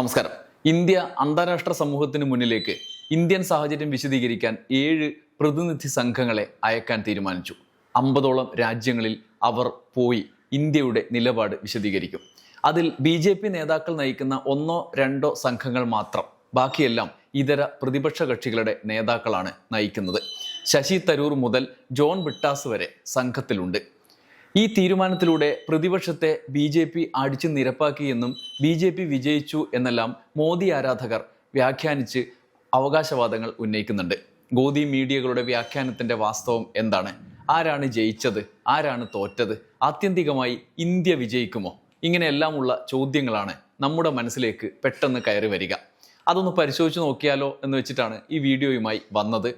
നമസ്കാരം. ഇന്ത്യ അന്താരാഷ്ട്ര സമൂഹത്തിന് മുന്നിലേക്ക് ഇന്ത്യൻ സാഹചര്യം വിശദീകരിക്കാൻ ഏഴ് പ്രതിനിധി സംഘങ്ങളെ അയക്കാൻ തീരുമാനിച്ചു. അമ്പതോളം രാജ്യങ്ങളിൽ അവർ പോയി ഇന്ത്യയുടെ നിലപാട് വിശദീകരിക്കും. അതിൽ ബി ജെ പി നേതാക്കൾ നയിക്കുന്ന ഒന്നോ രണ്ടോ സംഘങ്ങൾ മാത്രം. ബാക്കിയെല്ലാം ഇതര പ്രതിപക്ഷ കക്ഷികളുടെ നേതാക്കളാണ് നയിക്കുന്നത്. ശശി തരൂർ മുതൽ ജോൺ ബിട്ടാസ് വരെ സംഘത്തിലുണ്ട്. ഈ തീരുമാനത്തിലൂടെ പ്രതിപക്ഷത്തെ ബി ജെ പി അടിച്ചു നിരപ്പാക്കിയെന്നും ബി ജെ പി വിജയിച്ചു എന്നെല്ലാം മോദി ആരാധകർ വ്യാഖ്യാനിച്ച് അവകാശവാദങ്ങൾ ഉന്നയിക്കുന്നുണ്ട്. ഗോദി മീഡിയകളുടെ വ്യാഖ്യാനത്തിന്റെ വാസ്തവം എന്താണ്? ആരാണ് ജയിച്ചത്? ആരാണ് തോറ്റത്? ആത്യന്തികമായി ഇന്ത്യ വിജയിക്കുമോ? ഇങ്ങനെയെല്ലാമുള്ള ചോദ്യങ്ങളാണ് നമ്മുടെ മനസ്സിലേക്ക് പെട്ടെന്ന് കയറി വരിക. അതൊന്ന് പരിശോധിച്ച് നോക്കിയാലോ എന്ന് വെച്ചിട്ടാണ് ഈ വീഡിയോയുമായി വന്നത്.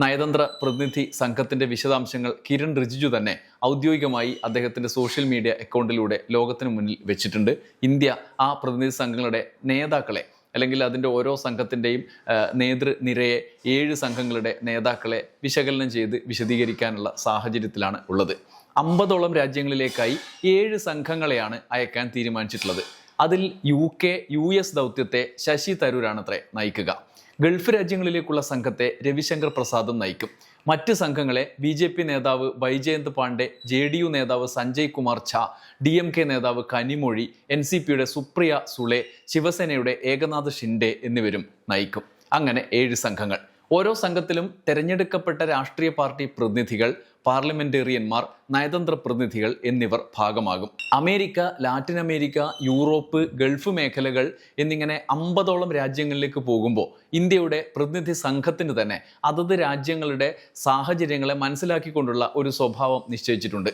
നയതന്ത്ര പ്രതിനിധി സംഘത്തിന്റെ വിശദാംശങ്ങൾ കിരൺ റിജിജു തന്നെ ഔദ്യോഗികമായി അദ്ദേഹത്തിന്റെ സോഷ്യൽ മീഡിയ അക്കൗണ്ടിലൂടെ ലോകത്തിന് മുന്നിൽ വെച്ചിട്ടുണ്ട്. ഇന്ത്യ ആ പ്രതിനിധി സംഘങ്ങളുടെ നേതാക്കളെ അല്ലെങ്കിൽ അതിന്റെ ഓരോ സംഘത്തിന്റെയും നേതൃനിരയെ ഏഴ് സംഘങ്ങളുടെ നേതാക്കളെ വിശകലനം ചെയ്ത് വിശദീകരിക്കാനുള്ള സാഹചര്യത്തിലാണ് ഉള്ളത്. അമ്പതോളം രാജ്യങ്ങളിലേക്കായി ഏഴ് സംഘങ്ങളെയാണ് അയക്കാൻ തീരുമാനിച്ചിട്ടുള്ളത്. അതിൽ യു കെ യു എസ് ദൗത്യത്തെ ശശി തരൂരാണത്രേ നയിക്കുക. ഗൾഫ് രാജ്യങ്ങളിലേക്കുള്ള സംഘത്തെ രവിശങ്കർ പ്രസാദും നയിക്കും. മറ്റ് സംഘങ്ങളെ ബി ജെ പി നേതാവ് Vaijayant Pandey J D U നേതാവ് Sanjay Kumar Jha D M K നേതാവ് കനിമൊഴി എൻ സി പിയുടെ സുപ്രിയ സുളെ ശിവസേനയുടെ ഏകനാഥ് ഷിൻഡെ എന്നിവരും നയിക്കും. അങ്ങനെ ഏഴ് സംഘങ്ങൾ. ഓരോ സംഘത്തിലും തെരഞ്ഞെടുക്കപ്പെട്ട രാഷ്ട്രീയ പാർട്ടി പ്രതിനിധികൾ പാർലമെന്റേറിയന്മാർ നയതന്ത്ര പ്രതിനിധികൾ എന്നിവർ ഭാഗമാകും. America Latin America Europe Gulf മേഖലകൾ എന്നിങ്ങനെ അമ്പതോളം രാജ്യങ്ങളിലേക്ക് പോകുമ്പോൾ ഇന്ത്യയുടെ പ്രതിനിധി സംഘത്തിന് തന്നെ അതത് രാജ്യങ്ങളുടെ സാഹചര്യങ്ങളെ മനസ്സിലാക്കിക്കൊണ്ടുള്ള ഒരു സ്വഭാവം നിശ്ചയിച്ചിട്ടുണ്ട്.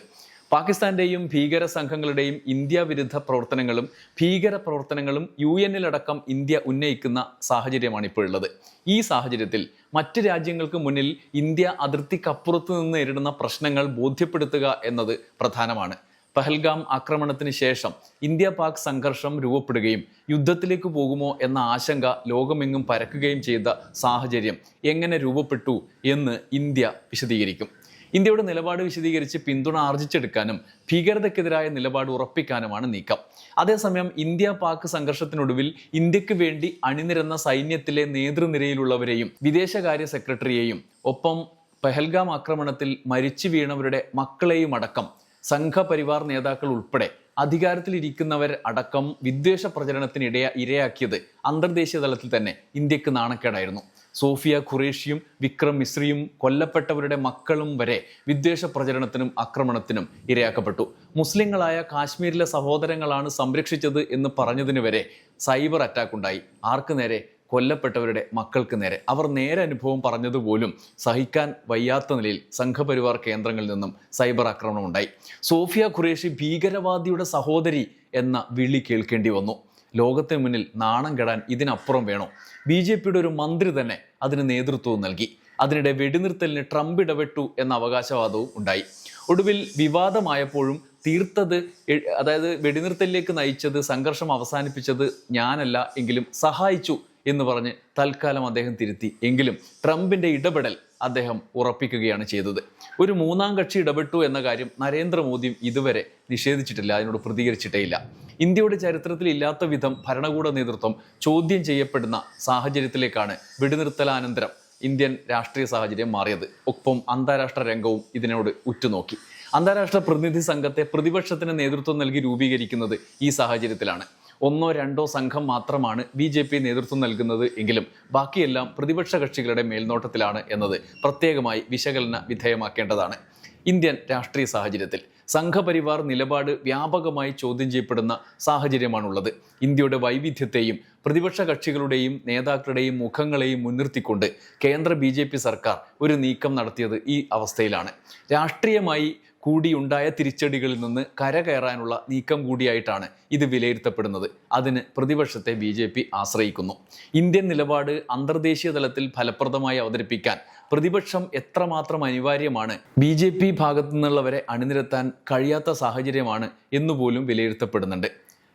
പാകിസ്ഥാന്റെയും ഭീകര സംഘങ്ങളുടെയും ഇന്ത്യ വിരുദ്ധ പ്രവർത്തനങ്ങളും ഭീകര പ്രവർത്തനങ്ങളും യു എന്നിലടക്കം ഇന്ത്യ ഉന്നയിക്കുന്ന സാഹചര്യമാണ് ഇപ്പോൾ ഉള്ളത് ഈ സാഹചര്യത്തിൽ മറ്റ് രാജ്യങ്ങൾക്ക് മുന്നിൽ ഇന്ത്യ അതിർത്തിക്കപ്പുറത്ത് നിന്ന് നേരിടുന്ന പ്രശ്നങ്ങൾ ബോധ്യപ്പെടുത്തുക എന്നത് പ്രധാനമാണ്. പഹൽഗാം ആക്രമണത്തിന് ശേഷം ഇന്ത്യ പാക് സംഘർഷം രൂപപ്പെടുകയും യുദ്ധത്തിലേക്ക് പോകുമോ എന്ന ആശങ്ക ലോകമെങ്ങും പരക്കുകയും ചെയ്ത സാഹചര്യം എങ്ങനെ രൂപപ്പെട്ടു എന്ന് ഇന്ത്യ വിശദീകരിക്കും. ഇന്ത്യയുടെ നിലപാട് വിശദീകരിച്ച് പിന്തുണ ആർജിച്ചെടുക്കാനും ഭീകരതയ്ക്കെതിരായ നിലപാട് ഉറപ്പിക്കാനുമാണ് നീക്കം. അതേസമയം ഇന്ത്യ പാക് സംഘർഷത്തിനൊടുവിൽ ഇന്ത്യയ്ക്ക് വേണ്ടി അണിനിരന്ന സൈന്യത്തിലെ നേതൃനിരയിലുള്ളവരെയും വിദേശകാര്യ സെക്രട്ടറിയെയും ഒപ്പം പെഹൽഗാം ആക്രമണത്തിൽ മരിച്ചു വീണവരുടെ മക്കളെയും അടക്കം സംഘപരിവാർ നേതാക്കൾ ഉൾപ്പെടെ അധികാരത്തിലിരിക്കുന്നവർ അടക്കം വിദ്വേഷ പ്രചരണത്തിനിടയ ഇരയാക്കിയത് അന്തർദേശീയ തലത്തിൽ തന്നെ ഇന്ത്യയ്ക്ക് നാണക്കേടായിരുന്നു. സോഫിയ ഖുറേഷിയും വിക്രം മിശ്രിയും കൊല്ലപ്പെട്ടവരുടെ മക്കളും വരെ വിദ്വേഷ പ്രചരണത്തിനും ആക്രമണത്തിനും ഇരയാക്കപ്പെട്ടു. മുസ്ലിങ്ങളായ കാശ്മീരിലെ സഹോദരങ്ങളാണ് സംരക്ഷിച്ചത് എന്ന് പറഞ്ഞതിന് വരെ സൈബർ അറ്റാക്ക് ഉണ്ടായി. ആർക്ക് നേരെ? കൊല്ലപ്പെട്ടവരുടെ മക്കൾക്ക് നേരെ. അവർ നേരെ അനുഭവം പറഞ്ഞതുപോലും സഹിക്കാൻ വയ്യാത്ത നിലയിൽ സംഘപരിവാർ കേന്ദ്രങ്ങളിൽ നിന്നും സൈബർ ആക്രമണം ഉണ്ടായി. സോഫിയ ഖുറേഷി ഭീകരവാദിയുടെ സഹോദരി എന്ന വിളി കേൾക്കേണ്ടി വന്നു. ലോകത്തിന് മുന്നിൽ നാണം കെടാൻ ഇതിനപ്പുറം വേണോ? ബി ജെ പിയുടെ ഒരു മന്ത്രി തന്നെ അതിന് നേതൃത്വവും നൽകി. അതിനിടെ വെടിനിർത്തലിന് ട്രംപ് ഇടപെട്ടു എന്ന അവകാശവാദവും ഉണ്ടായി. ഒടുവിൽ വിവാദമായപ്പോഴും തീർത്തത് അതായത് വെടിനിർത്തലിലേക്ക് നയിച്ചത് സംഘർഷം അവസാനിപ്പിച്ചത് ഞാനല്ല എങ്കിലും സഹായിച്ചു എന്ന് പറഞ്ഞ് തൽക്കാലം അദ്ദേഹം തിരുത്തി. എങ്കിലും ട്രംപിന്റെ ഇടപെടൽ അദ്ദേഹം ഉറപ്പിക്കുകയാണ് ചെയ്തത്. ഒരു മൂന്നാം കക്ഷി ഇടപെട്ടു എന്ന കാര്യം നരേന്ദ്രമോദിയും ഇതുവരെ നിഷേധിച്ചിട്ടില്ല അതിനോട് പ്രതികരിച്ചിട്ടേയില്ല. ഇന്ത്യയുടെ ചരിത്രത്തിൽ ഇല്ലാത്ത വിധം ഭരണകൂട നേതൃത്വം ചോദ്യം ചെയ്യപ്പെടുന്ന സാഹചര്യത്തിലേക്കാണ് വെടിനിർത്തലാനന്തരം ഇന്ത്യൻ രാഷ്ട്രീയ സാഹചര്യം മാറിയത്. ഒപ്പം അന്താരാഷ്ട്ര രംഗവും ഇതിനോട് ഉറ്റുനോക്കി. അന്താരാഷ്ട്ര പ്രതിനിധി സംഘത്തെ പ്രതിപക്ഷത്തിന് നേതൃത്വം നൽകി രൂപീകരിക്കുന്നത് ഈ സാഹചര്യത്തിലാണ്. ഒന്നോ രണ്ടോ സംഘം മാത്രമാണ് ബി ജെ പി നേതൃത്വം നൽകുന്നത് എങ്കിലും ബാക്കിയെല്ലാം പ്രതിപക്ഷ കക്ഷികളുടെ മേൽനോട്ടത്തിലാണ് എന്നത് പ്രത്യേകമായി വിശകലന വിധേയമാക്കേണ്ടതാണ്. ഇന്ത്യൻ രാഷ്ട്രീയ സാഹചര്യത്തിൽ സംഘപരിവാർ നിലപാട് വ്യാപകമായി ചോദ്യം ചെയ്യപ്പെടുന്ന സാഹചര്യമാണുള്ളത്. ഇന്ത്യയുടെ വൈവിധ്യത്തെയും പ്രതിപക്ഷ കക്ഷികളുടെയും നേതാക്കളുടെയും മുഖങ്ങളെയും മുൻനിർത്തിക്കൊണ്ട് കേന്ദ്ര ബി സർക്കാർ ഒരു നീക്കം നടത്തിയത് ഈ അവസ്ഥയിലാണ്. രാഷ്ട്രീയമായി കൂടിയുണ്ടായ തിരിച്ചടികളിൽ നിന്ന് കരകയറാനുള്ള നീക്കം കൂടിയായിട്ടാണ് ഇത് വിലയിരുത്തപ്പെടുന്നത്. അതിന് പ്രതിപക്ഷത്തെ ബി ജെ പി ആശ്രയിക്കുന്നു. ഇന്ത്യൻ നിലപാട് അന്തർദേശീയ തലത്തിൽ ഫലപ്രദമായി അവതരിപ്പിക്കാൻ പ്രതിപക്ഷം എത്രമാത്രം അനിവാര്യമാണ് ബി ജെ പി ഭാഗത്തു നിന്നുള്ളവരെ അണിനിരത്താൻ കഴിയാത്ത സാഹചര്യമാണ് എന്നുപോലും വിലയിരുത്തപ്പെടുന്നുണ്ട്.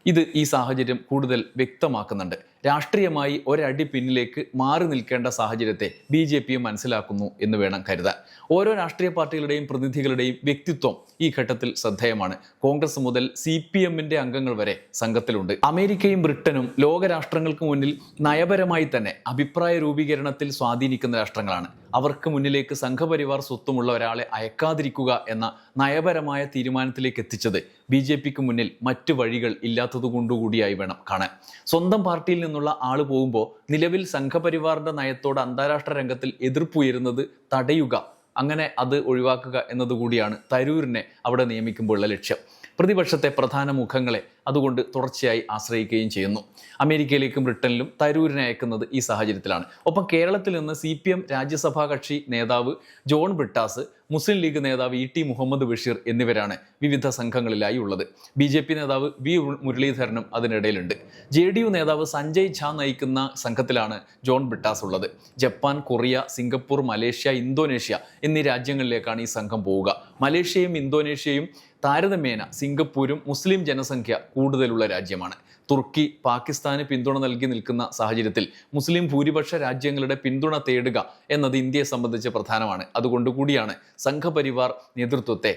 ഇത് ഈ സാഹചര്യം കൂടുതൽ വ്യക്തമാക്കുന്നുണ്ട്. രാഷ്ട്രീയമായി ഒരടി പിന്നിലേക്ക് മാറി നിൽക്കേണ്ട സാഹചര്യത്തെ ബി ജെ പിയും മനസ്സിലാക്കുന്നു എന്ന് വേണം കരുതാൻ. ഓരോ രാഷ്ട്രീയ പാർട്ടികളുടെയും പ്രതിനിധികളുടെയും വ്യക്തിത്വം ഈ ഘട്ടത്തിൽ ശ്രദ്ധേയമാണ്. കോൺഗ്രസ് മുതൽ സി പി എമ്മിന്റെ അംഗങ്ങൾ വരെ സംഘത്തിലുണ്ട്. അമേരിക്കയും ബ്രിട്ടനും ലോകരാഷ്ട്രങ്ങൾക്ക് മുന്നിൽ നയപരമായി തന്നെ അഭിപ്രായ രൂപീകരണത്തിൽ സ്വാധീനിക്കുന്ന രാഷ്ട്രങ്ങളാണ്. അവർക്ക് മുന്നിലേക്ക് സംഘപരിവാർ സ്വത്തുമുള്ള ഒരാളെ അയക്കാതിരിക്കുക എന്ന നയപരമായ തീരുമാനത്തിലേക്ക് എത്തിച്ചത് ബി മുന്നിൽ മറ്റു വഴികൾ ഇല്ലാത്തതുകൊണ്ടുകൂടിയായി വേണം കാണാൻ. സ്വന്തം പാർട്ടിയിൽ നിന്നുള്ള ആൾ പോകുമ്പോൾ നിലവിൽ സംഘപരിവാറിന്റെ നയത്തോട് അന്താരാഷ്ട്ര രംഗത്തിൽ എതിർപ്പുയരുന്നത് തടയുക അങ്ങനെ അത് ഒഴിവാക്കുക എന്നതുകൂടിയാണ് തരൂരിനെ അവിടെ നിയമിക്കുമ്പോഴുള്ള ലക്ഷ്യം. പ്രതിപക്ഷത്തെ പ്രധാന മുഖങ്ങളെ അതുകൊണ്ട് തുടർച്ചയായി ആശ്രയിക്കുകയും ചെയ്യുന്നു. അമേരിക്കയിലേക്കും ബ്രിട്ടനിലും തരൂരിനെ അയക്കുന്നത് ഈ സാഹചര്യത്തിലാണ്. ഒപ്പം കേരളത്തിൽ നിന്ന് സി പി എം രാജ്യസഭാ കക്ഷി നേതാവ് ജോൺ ബ്രിട്ടാസ് മുസ്ലിം ലീഗ് നേതാവ് ഇ ടി മുഹമ്മദ് ബഷീർ എന്നിവരാണ് വിവിധ സംഘങ്ങളിലായി ഉള്ളത്. ബി ജെ പി നേതാവ് വി മുരളീധരനും അതിനിടയിലുണ്ട്. ജെ ഡി യു നേതാവ് സഞ്ജയ് ഝാ നയിക്കുന്ന സംഘത്തിലാണ് ജോൺ ബ്രിട്ടാസ് ഉള്ളത്. Japan Korea Singapore Malaysia Indonesia എന്നീ രാജ്യങ്ങളിലേക്കാണ് ഈ സംഘം പോവുക. മലേഷ്യയും ഇന്തോനേഷ്യയും താരതമ്യേന സിംഗപ്പൂരും മുസ്ലിം ജനസംഖ്യ കൂടുതലുള്ള രാജ്യമാണ്. തുർക്കി പാകിസ്ഥാന് പിന്തുണ നൽകി നിൽക്കുന്ന സാഹചര്യത്തിൽ മുസ്ലിം ഭൂരിപക്ഷ രാജ്യങ്ങളുടെ പിന്തുണ തേടുക എന്നത് ഇന്ത്യയെ സംബന്ധിച്ച് പ്രധാനമാണ്. അതുകൊണ്ട് കൂടിയാണ് സംഘപരിവാർ നേതൃത്വത്തെ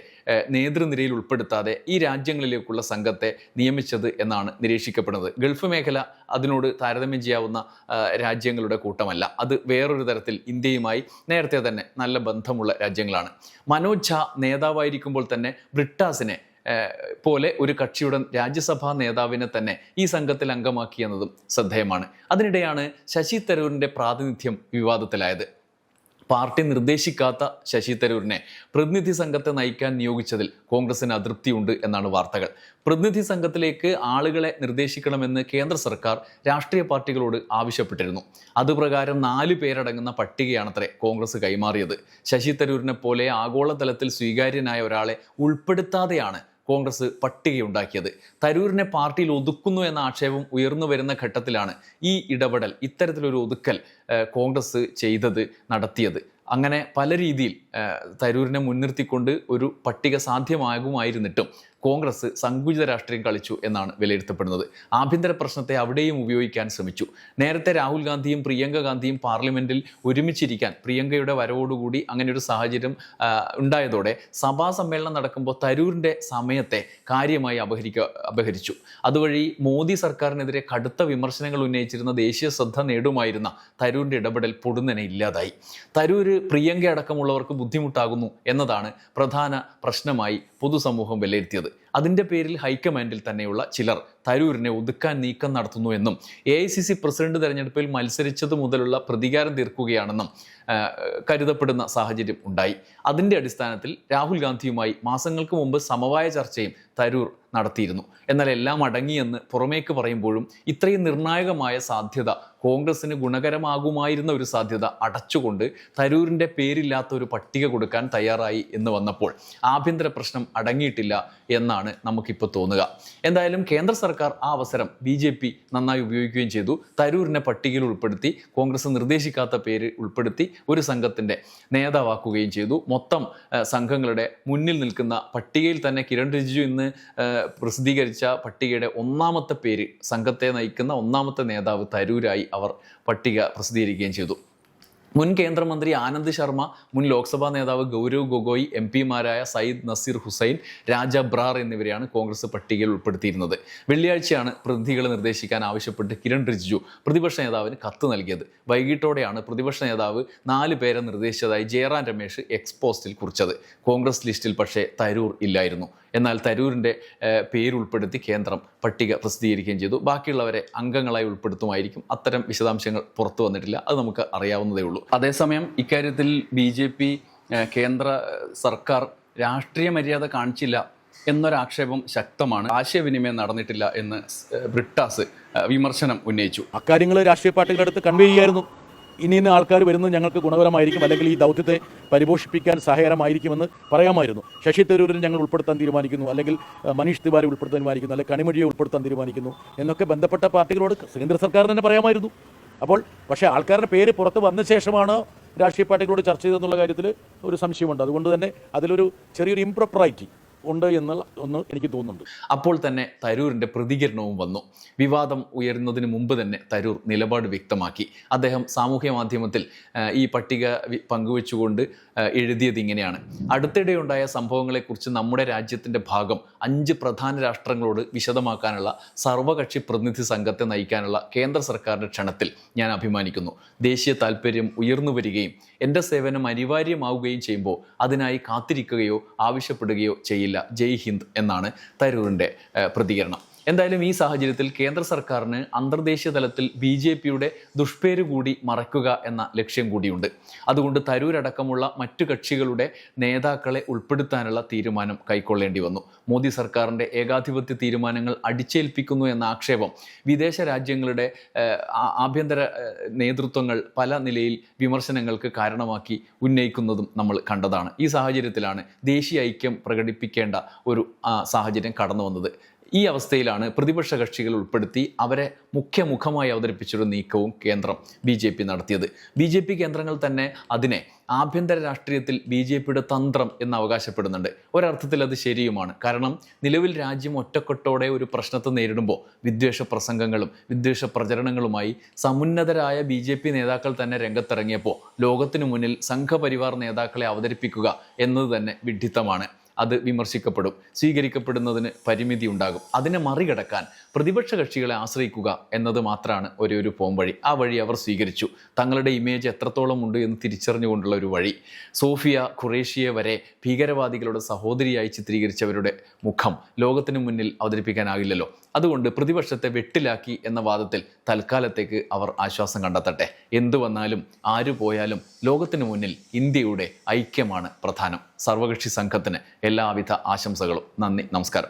നേതൃനിരയിൽ ഉൾപ്പെടുത്താതെ ഈ രാജ്യങ്ങളിലേക്കുള്ള സംഘത്തെ നിയമിച്ചത് എന്നാണ് നിരീക്ഷിക്കപ്പെടുന്നത്. ഗൾഫ് മേഖല അതിനോട് താരതമ്യം ചെയ്യാവുന്ന രാജ്യങ്ങളുടെ കൂട്ടമല്ല. അത് വേറൊരു തരത്തിൽ ഇന്ത്യയുമായി നേരത്തെ തന്നെ നല്ല ബന്ധമുള്ള രാജ്യങ്ങളാണ്. മനോജ് ഝാ നേതാവായിരിക്കുമ്പോൾ തന്നെ ബ്രിട്ടാസിനെ പോലെ ഒരു കക്ഷിയുടെ രാജ്യസഭാ നേതാവിനെ തന്നെ ഈ സംഘത്തിൽ അംഗമാക്കി എന്നതും ശ്രദ്ധേയമാണ്. അതിനിടെയാണ് ശശി തരൂരിന്റെ പ്രാതിനിധ്യം വിവാദത്തിലായത്. പാർട്ടി നിർദ്ദേശിക്കാത്ത ശശി തരൂരിനെ പ്രതിനിധി സംഘത്തെ നയിക്കാൻ നിയോഗിച്ചതിൽ കോൺഗ്രസിന് അതൃപ്തിയുണ്ട് എന്നാണ് വാർത്തകൾ. പ്രതിനിധി സംഘത്തിലേക്ക് ആളുകളെ നിർദ്ദേശിക്കണമെന്ന് കേന്ദ്ര സർക്കാർ രാഷ്ട്രീയ പാർട്ടികളോട് ആവശ്യപ്പെട്ടിരുന്നു. അതുപ്രകാരം നാല് പേരടങ്ങുന്ന പട്ടികയാണത്രേ കോൺഗ്രസ് കൈമാറിയത്. ശശി തരൂരിനെ പോലെ ആഗോളതലത്തിൽ സ്വീകാര്യനായ ഒരാളെ ഉൾപ്പെടുത്താതെയാണ് കോൺഗ്രസ് പട്ടികയുണ്ടാക്കിയത്. തരൂരിനെ പാർട്ടിയിൽ ഒതുക്കുന്നു എന്ന ആക്ഷേപം ഉയർന്നു വരുന്ന ഘട്ടത്തിലാണ് ഈ ഇടപെടൽ ഇത്തരത്തിലൊരു ഒതുക്കൽ കോൺഗ്രസ് ചെയ്തത് നടത്തിയത്. അങ്ങനെ പല രീതിയിൽ തരൂരിനെ മുൻനിർത്തിക്കൊണ്ട് ഒരു പട്ടിക സാധ്യമാകുമായിരുന്നിട്ടും കോൺഗ്രസ് സങ്കുചിത രാഷ്ട്രീയം കളിച്ചു എന്നാണ് വിലയിരുത്തപ്പെടുന്നത്. ആഭ്യന്തര പ്രശ്നത്തെ അവിടെയും ഉപയോഗിക്കാൻ ശ്രമിച്ചു. നേരത്തെ രാഹുൽ ഗാന്ധിയും പ്രിയങ്ക ഗാന്ധിയും പാർലമെന്റിൽ ഒരുമിച്ചിരിക്കാൻ പ്രിയങ്കയുടെ വരവോടുകൂടി അങ്ങനെ ഒരു സാഹചര്യം ഉണ്ടായതോടെ സഭാ സമ്മേളനം നടക്കുമ്പോൾ തരൂരിന്റെ സമയത്തെ കാര്യമായി അപഹരിക്ക അപഹരിച്ചു. അതുവഴി മോദി സർക്കാരിനെതിരെ കടുത്ത വിമർശനങ്ങൾ ഉന്നയിച്ചിരുന്ന ദേശീയ ശ്രദ്ധ നേടുമായിരുന്ന തരൂരിന്റെ ഇടപെടൽ പൊടുന്നനെ ഇല്ലാതായി. തരൂര് പ്രിയങ്ക അടക്കമുള്ളവർക്ക് ബുദ്ധിമുട്ടാകുന്നു എന്നതാണ് പ്രധാന പ്രശ്നമായി പൊതുസമൂഹം വിലയിരുത്തിയത്. അതിന്റെ പേരിൽ ഹൈക്കമാൻഡിൽ തന്നെയുള്ള ചിലർ തരൂരിനെ ഒതുക്കാൻ നീക്കം നടത്തുന്നു എന്നും A I C C president തെരഞ്ഞെടുപ്പിൽ മത്സരിച്ചത് മുതലുള്ള പ്രതികാരം തീർക്കുകയാണെന്നും കരുതപ്പെടുന്ന സാഹചര്യം ഉണ്ടായി. അതിന്റെ അടിസ്ഥാനത്തിൽ രാഹുൽ ഗാന്ധിയുമായി മാസങ്ങൾക്ക് മുമ്പ് സമവായ ചർച്ചയും തരൂർ നടത്തിയിരുന്നു. എന്നാൽ എല്ലാം അടങ്ങിയെന്ന് പുറമേക്ക് പറയുമ്പോഴും ഇത്രയും നിർണായകമായ സാധ്യത കോൺഗ്രസിന് ഗുണകരമാകുമായിരുന്ന ഒരു സാധ്യത അടച്ചുകൊണ്ട് തരൂരിന്റെ പേരില്ലാത്ത ഒരു പട്ടിക കൊടുക്കാൻ തയ്യാറായി എന്ന് വന്നപ്പോൾ ആഭ്യന്തര പ്രശ്നം അടങ്ങിയിട്ടില്ല എന്നാണ് നമുക്കിപ്പോൾ തോന്നുക. എന്തായാലും കേന്ദ്ര സർക്കാർ ആ അവസരം ബി ജെ പി നന്നായി ഉപയോഗിക്കുകയും ചെയ്തു. തരൂരിനെ പട്ടികയിൽ ഉൾപ്പെടുത്തി കോൺഗ്രസ് നിർദ്ദേശിക്കാത്ത പേര് ഉൾപ്പെടുത്തി ഒരു സംഘത്തിന്റെ നേതാവാക്കുകയും ചെയ്തു. മൊത്തം സംഘങ്ങളുടെ മുന്നിൽ നിൽക്കുന്ന പട്ടികയിൽ തന്നെ കിരൺ റിജിജു ഇന്ന് പ്രസിദ്ധീകരിച്ച പട്ടികയുടെ ഒന്നാമത്തെ പേര് സംഘത്തെ നയിക്കുന്ന ഒന്നാമത്തെ നേതാവ് തരൂരായി അവർ പട്ടിക പ്രസിദ്ധീകരിക്കുകയും ചെയ്തു. മുൻ കേന്ദ്രമന്ത്രി ആനന്ദ് ശർമ്മ മുൻ ലോക്സഭാ നേതാവ് ഗൗരവ് ഗൊഗോയ് എം പിമാരായ സയ്യിദ് നസീർ ഹുസൈൻ രാജ ബ്രാർ എന്നിവരെയാണ് കോൺഗ്രസ് പട്ടികയിൽ ഉൾപ്പെടുത്തിയിരുന്നത്. വെള്ളിയാഴ്ചയാണ് പ്രതിനിധികളെ നിർദ്ദേശിക്കാൻ ആവശ്യപ്പെട്ട് കിരൺ റിജിജു പ്രതിപക്ഷ നേതാവിന് കത്ത് നൽകിയത്. വൈകിട്ടോടെയാണ് പ്രതിപക്ഷ നേതാവ് നാല് പേരെ നിർദ്ദേശിച്ചതായി ജയറാം രമേശ് എക്സ്പോസ്റ്റിൽ കുറിച്ചത്. കോൺഗ്രസ് ലിസ്റ്റിൽ പക്ഷേ തരൂർ ഇല്ലായിരുന്നു. എന്നാൽ തരൂരിന്റെ പേരുൾപ്പെടുത്തി കേന്ദ്രം പട്ടിക പ്രസിദ്ധീകരിക്കുകയും ചെയ്തു. ബാക്കിയുള്ളവരെ അംഗങ്ങളായി ഉൾപ്പെടുത്തുമായിരിക്കും. അത്തരം വിശദാംശങ്ങൾ പുറത്തു വന്നിട്ടില്ല. അത് നമുക്ക് അറിയാവുന്നതേ ഉള്ളൂ. അതേസമയം ഇക്കാര്യത്തിൽ ബി ജെ പി കേന്ദ്ര സർക്കാർ രാഷ്ട്രീയ മര്യാദ കാണിച്ചില്ല എന്നൊരാക്ഷേപം ശക്തമാണ്. ആശയവിനിമയം നടന്നിട്ടില്ല എന്ന് ബ്രിട്ടാസ് വിമർശനം ഉന്നയിച്ചു. അക്കാര്യങ്ങൾ രാഷ്ട്രീയ പാർട്ടികളുടെ അടുത്ത് കൺവേ ചെയ്യായിരുന്നു. ഇനി ആൾക്കാർ വരുന്നത് ഞങ്ങൾക്ക് ഗുണകരമായിരിക്കും. അല്ലെങ്കിൽ ഈ ദൗത്യത്തെ പരിപോഷിപ്പിക്കാൻ സഹായകരമായിരിക്കുമെന്ന് പറയാമായിരുന്നു. ശശി തരൂരിനെ ഞങ്ങൾ ഉൾപ്പെടുത്താൻ തീരുമാനിക്കുന്നു. അല്ലെങ്കിൽ മനീഷ് തിവാരി ഉൾപ്പെടുത്താൻ തീരുമാനിക്കുന്നു. അല്ലെങ്കിൽ കണിമൊഴിയെ ഉൾപ്പെടുത്താൻ തീരുമാനിക്കുന്നു. എന്നൊക്കെ ബന്ധപ്പെട്ട പാർട്ടികളോട് കേന്ദ്ര സർക്കാർ തന്നെ പറയാമായിരുന്നു. അപ്പോൾ പക്ഷേ ആൾക്കാരുടെ പേര് പുറത്ത് വന്ന ശേഷമാണ് രാഷ്ട്രീയ പാർട്ടികളോട് ചർച്ച ചെയ്തതെന്നുള്ള കാര്യത്തിൽ ഒരു സംശയമുണ്ട്. അതുകൊണ്ട് തന്നെ അതിലൊരു ചെറിയൊരു ഇംപ്രോപ്പറൈറ്റി ഉണ്ട് എന്നുള്ള ഒന്ന് എനിക്ക് തോന്നുന്നുണ്ട്. അപ്പോൾ തന്നെ തരൂരിന്റെ പ്രതികരണവും വന്നു. വിവാദം ഉയരുന്നതിന് മുമ്പ് തന്നെ തരൂർ നിലപാട് വ്യക്തമാക്കി. അദ്ദേഹം സാമൂഹ്യ മാധ്യമത്തിൽ ഈ പട്ടിക പങ്കുവെച്ചുകൊണ്ട് എഴുതിയത് ഇങ്ങനെയാണ്. അടുത്തിടെ ഉണ്ടായ സംഭവങ്ങളെക്കുറിച്ച് നമ്മുടെ രാജ്യത്തിന്റെ ഭാഗം അഞ്ച് പ്രധാന രാഷ്ട്രങ്ങളോട് വിശദമാക്കാനുള്ള സർവകക്ഷി പ്രതിനിധി സംഘത്തെ നയിക്കാനുള്ള കേന്ദ്ര സർക്കാരിന്റെ ക്ഷണത്തിൽ ഞാൻ അഭിമാനിക്കുന്നു. ദേശീയ താല്പര്യം ഉയർന്നു വരികയും എന്റെ സേവനം അനിവാര്യമാവുകയും ചെയ്യുമ്പോൾ അതിനായി കാത്തിരിക്കുകയോ ആവശ്യപ്പെടുകയോ ചെയ്യില്ല. ജയ് ഹിന്ദ് എന്നാണ് തരൂരിന്റെ പ്രതികരണം. എന്തായാലും ഈ സാഹചര്യത്തിൽ കേന്ദ്ര സർക്കാരിന് അന്തർദേശീയ തലത്തിൽ ബി ജെ പിയുടെ ദുഷ്പേര് കൂടി മറയ്ക്കുക എന്ന ലക്ഷ്യം കൂടിയുണ്ട്. അതുകൊണ്ട് തരൂരടക്കമുള്ള മറ്റു കക്ഷികളുടെ നേതാക്കളെ ഉൾപ്പെടുത്താനുള്ള തീരുമാനം കൈക്കൊള്ളേണ്ടി വന്നു. മോദി സർക്കാരിന്റെ ഏകാധിപത്യ തീരുമാനങ്ങൾ അടിച്ചേൽപ്പിക്കുന്നു എന്ന ആക്ഷേപം വിദേശ രാജ്യങ്ങളുടെ ആഭ്യന്തര നേതൃത്വങ്ങൾ പല നിലയിൽ വിമർശനങ്ങൾക്ക് കാരണമാക്കി ഉന്നയിക്കുന്നതും നമ്മൾ കണ്ടതാണ്. ഈ സാഹചര്യത്തിലാണ് ദേശീയ ഐക്യം പ്രകടിപ്പിക്കേണ്ട ഒരു സാഹചര്യം കടന്നു വന്നത് ഈ അവസ്ഥയിലാണ് പ്രതിപക്ഷ കക്ഷികൾ ഉൾപ്പെടുത്തി അവരെ മുഖ്യമുഖമായി അവതരിപ്പിച്ചൊരു നീക്കവും കേന്ദ്രം ബി ജെ പി നടത്തിയത്. ബി ജെ പി കേന്ദ്രങ്ങൾ തന്നെ അതിനെ ആഭ്യന്തര രാഷ്ട്രീയത്തിൽ ബി ജെ പിയുടെ തന്ത്രം എന്ന് അവകാശപ്പെടുന്നുണ്ട്. ഒരർത്ഥത്തിൽ അത് ശരിയുമാണ്. കാരണം നിലവിൽ രാജ്യം ഒറ്റക്കെട്ടോടെ ഒരു പ്രശ്നത്തെ നേരിടുമ്പോൾ വിദ്വേഷ പ്രസംഗങ്ങളും വിദ്വേഷ പ്രചരണങ്ങളുമായി സമുന്നതരായ ബി ജെ പി നേതാക്കൾ തന്നെ രംഗത്തിറങ്ങിയപ്പോൾ ലോകത്തിനു മുന്നിൽ സംഘപരിവാർ നേതാക്കളെ അവതരിപ്പിക്കുക എന്നത് തന്നെ വിഡ്ഢിത്തമാണ്. അത് വിമർശിക്കപ്പെടും. സ്വീകരിക്കപ്പെടുന്നതിന് പരിമിതി ഉണ്ടാകും. അതിനെ മറികടക്കാൻ പ്രതിപക്ഷ കക്ഷികളെ ആശ്രയിക്കുക എന്നത് മാത്രമാണ് ഒരു ഒരു പോംവഴി ആ വഴി അവർ സ്വീകരിച്ചു. തങ്ങളുടെ ഇമേജ് എത്രത്തോളം ഉണ്ട് എന്ന് തിരിച്ചറിഞ്ഞുകൊണ്ടുള്ള ഒരു വഴി. സോഫിയ ഖുറേഷിയെ വരെ ഭീകരവാദികളുടെ സഹോദരിയായി ചിത്രീകരിച്ചവരുടെ മുഖം ലോകത്തിന് മുന്നിൽ അവതരിപ്പിക്കാനാകില്ലല്ലോ. അതുകൊണ്ട് പ്രതിപക്ഷത്തെ വെട്ടിലാക്കി എന്ന വാദത്തിൽ തൽക്കാലത്തേക്ക് അവർ ആശ്വാസം കണ്ടെത്തട്ടെ. എന്തു വന്നാലും ആരു പോയാലും ലോകത്തിനു മുന്നിൽ ഇന്ത്യയുടെ ഐക്യമാണ് പ്രധാനം. സർവകക്ഷി സംഘത്തിന് എല്ലാവിധ ആശംസകളും. നന്ദി നമസ്കാരം.